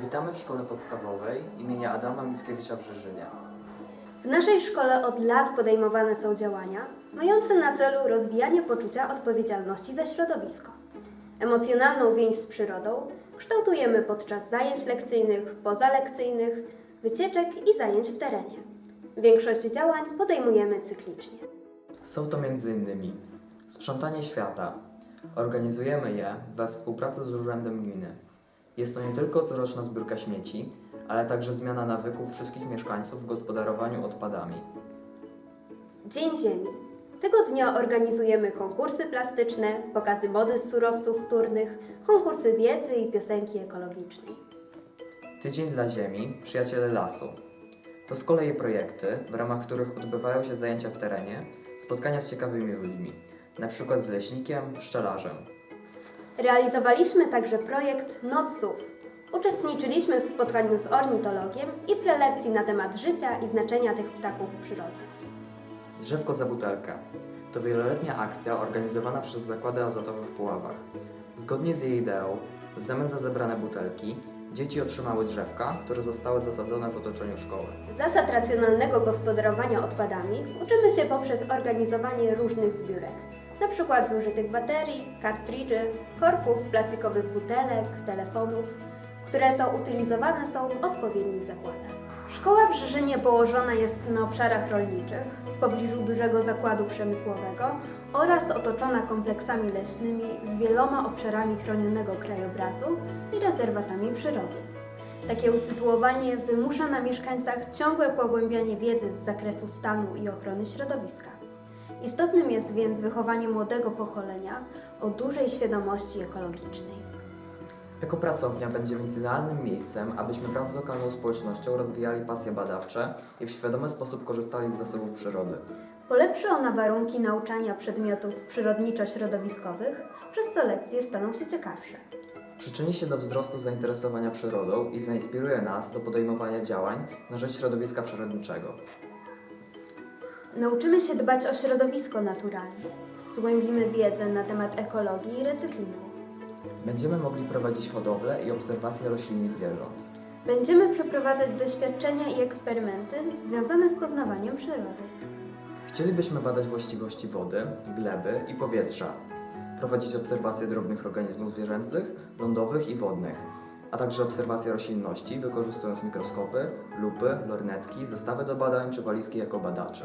Witamy w szkole podstawowej imienia Adama Mickiewicza w Żyżynie. W naszej szkole od lat podejmowane są działania mające na celu rozwijanie poczucia odpowiedzialności za środowisko. Emocjonalną więź z przyrodą kształtujemy podczas zajęć lekcyjnych, pozalekcyjnych, wycieczek i zajęć w terenie. Większość działań podejmujemy cyklicznie. Są to m.in. sprzątanie świata. Organizujemy je we współpracy z Urzędem Gminy. Jest to nie tylko coroczna zbiórka śmieci, ale także zmiana nawyków wszystkich mieszkańców w gospodarowaniu odpadami. Dzień Ziemi. Tego dnia organizujemy konkursy plastyczne, pokazy mody z surowców wtórnych, konkursy wiedzy i piosenki ekologicznej. Tydzień dla Ziemi, Przyjaciele Lasu. To z kolei projekty, w ramach których odbywają się zajęcia w terenie, spotkania z ciekawymi ludźmi, na przykład z leśnikiem, pszczelarzem. Realizowaliśmy także projekt Noc. Uczestniczyliśmy w spotkaniu z ornitologiem i prelekcji na temat życia i znaczenia tych ptaków w przyrodzie. Drzewko za butelkę. To wieloletnia akcja organizowana przez zakłady azotowe w Puławach. Zgodnie z jej ideą, w zamian za zebrane butelki, dzieci otrzymały drzewka, które zostały zasadzone w otoczeniu szkoły. Zasad racjonalnego gospodarowania odpadami uczymy się poprzez organizowanie różnych zbiórek, np. zużytych baterii, kartridży, korków, plastikowych butelek, telefonów, które to utylizowane są w odpowiednich zakładach. Szkoła w Żyżynie położona jest na obszarach rolniczych, w pobliżu dużego zakładu przemysłowego oraz otoczona kompleksami leśnymi z wieloma obszarami chronionego krajobrazu i rezerwatami przyrody. Takie usytuowanie wymusza na mieszkańcach ciągłe pogłębianie wiedzy z zakresu stanu i ochrony środowiska. Istotnym jest więc wychowanie młodego pokolenia o dużej świadomości ekologicznej. Ekopracownia będzie więc idealnym miejscem, abyśmy wraz z lokalną społecznością rozwijali pasje badawcze i w świadomy sposób korzystali z zasobów przyrody. Polepszy ona warunki nauczania przedmiotów przyrodniczo-środowiskowych, przez co lekcje staną się ciekawsze. Przyczyni się do wzrostu zainteresowania przyrodą i zainspiruje nas do podejmowania działań na rzecz środowiska przyrodniczego. Nauczymy się dbać o środowisko naturalne. Zgłębimy wiedzę na temat ekologii i recyklingu. Będziemy mogli prowadzić hodowlę i obserwację roślin i zwierząt. Będziemy przeprowadzać doświadczenia i eksperymenty związane z poznawaniem przyrody. Chcielibyśmy badać właściwości wody, gleby i powietrza, prowadzić obserwacje drobnych organizmów zwierzęcych, lądowych i wodnych, a także obserwacje roślinności, wykorzystując mikroskopy, lupy, lornetki, zestawy do badań czy walizki jako badacze.